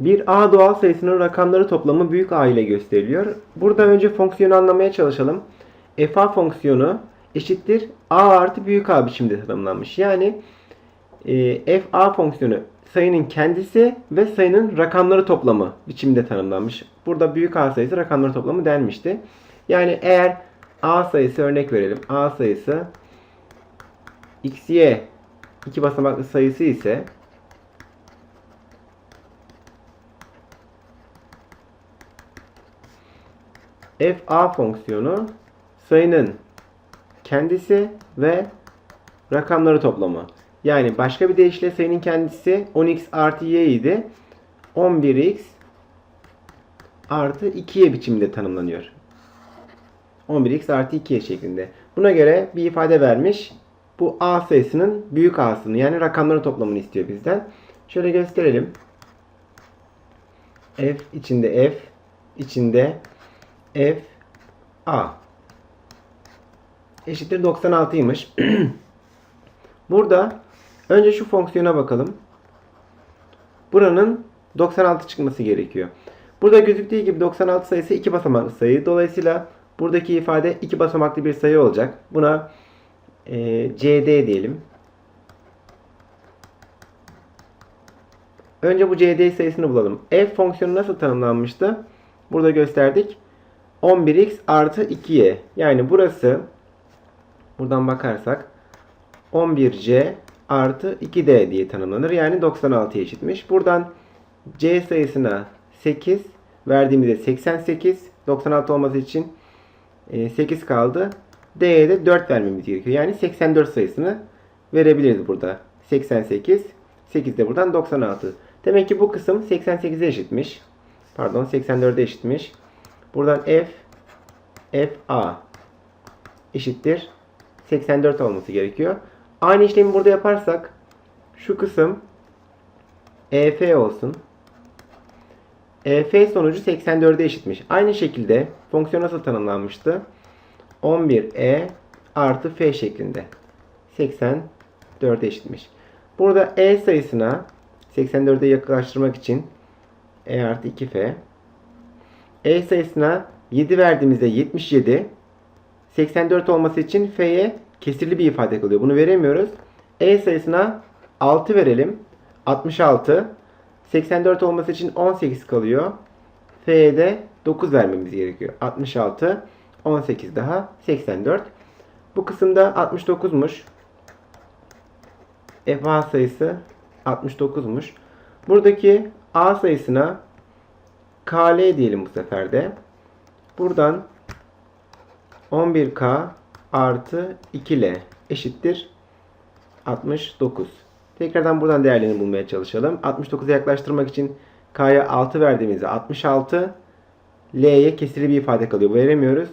Bir A doğal sayısının rakamları toplamı büyük A ile gösteriliyor. Burada önce fonksiyonu anlamaya çalışalım. FA fonksiyonu eşittir A artı büyük A biçimde tanımlanmış. Yani e, FA fonksiyonu sayının kendisi ve sayının rakamları toplamı biçimde tanımlanmış. Burada büyük A sayısı rakamları toplamı denmişti. Yani eğer A sayısı örnek verelim. A sayısı xy iki basamaklı sayısı ise fa fonksiyonu sayının kendisi ve rakamları toplamı. Yani başka bir deyişle sayının kendisi 10x artı y idi. 11x artı 2y biçiminde tanımlanıyor. 11x artı 2y şeklinde. Buna göre bir ifade vermiş. Bu a sayısının büyük a'sını yani rakamların toplamını istiyor bizden. Şöyle gösterelim. f içinde f içinde f a eşittir 96'ymış. Burada önce şu fonksiyona bakalım. Buranın 96 çıkması gerekiyor. Burada gözüktüğü gibi 96 sayısı iki basamaklı sayı. Dolayısıyla buradaki ifade iki basamaklı bir sayı olacak. Buna e, CD diyelim. Önce bu CD sayısını bulalım. F fonksiyonu nasıl tanımlanmıştı? Burada gösterdik. 11x artı 2y. Yani burası buradan bakarsak 11c artı 2d diye tanımlanır. Yani 96'ya eşitmiş. Buradan c sayısına 8 verdiğimizde 88. 96 olması için 8 kaldı. D'ye de 4 vermemiz gerekiyor. Yani 84 sayısını verebiliriz burada. 88. 8 de buradan 96. Demek ki bu kısım 88'e eşitmiş. Pardon 84'e eşitmiş. Buradan f f a eşittir 84 olması gerekiyor. Aynı işlemi burada yaparsak şu kısım ef olsun. ef sonucu 84'e eşitmiş. Aynı şekilde fonksiyon nasıl tanımlanmıştı? 11e artı f şeklinde. 84'e eşitmiş. Burada e sayısına 84'e yaklaştırmak için e artı 2f e sayısına 7 verdiğimizde 77 84 olması için f'ye kesirli bir ifade kalıyor. Bunu veremiyoruz. E sayısına 6 verelim. 66 84 olması için 18 kalıyor. F'ye de 9 vermemiz gerekiyor. 66 18 daha 84. Bu kısımda 69'muş. FA sayısı 69'muş. Buradaki A sayısına KL diyelim bu sefer de. Buradan 11K artı 2L eşittir 69. Tekrardan buradan değerlerini bulmaya çalışalım. 69'a yaklaştırmak için K'ya 6 verdiğimizde 66 L'ye kesirli bir ifade kalıyor. Veremiyoruz.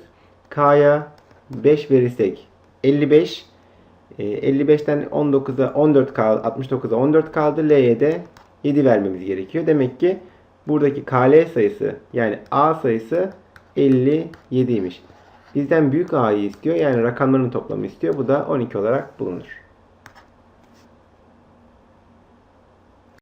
K'ya 5 verirsek 55 55'ten 19'a 14 kaldı. 69'a 14 kaldı. L'ye de 7 vermemiz gerekiyor. Demek ki buradaki KL sayısı yani A sayısı 57'ymiş. Bizden büyük A'yı istiyor. Yani rakamların toplamı istiyor. Bu da 12 olarak bulunur.